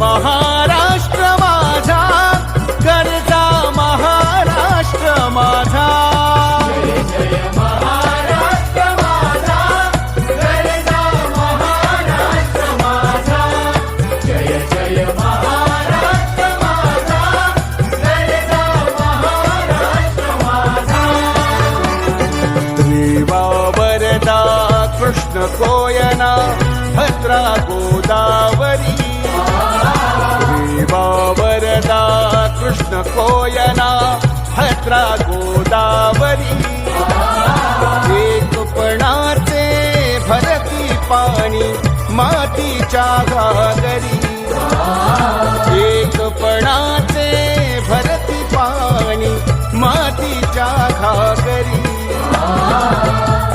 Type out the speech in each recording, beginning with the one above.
महाराष्ट्र माझा गरजा महाराष्ट्र माझा. महाराष्ट्र माझा गरजा महाराष्ट्र माझा जय जय महाराष्ट्र माझा गरजा महाराष्ट्र माझा देवा वरदा कृष्ण कोयना भद्रा गोदावरी. वरदा कृष्ण कोयना हत्रा गोदावरी. एकपणाचे भरती पाणी मातीच्या घागरी. एकपणाचे भरती पाणी मातीच्या घागरी.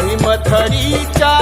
हिमथडीच्या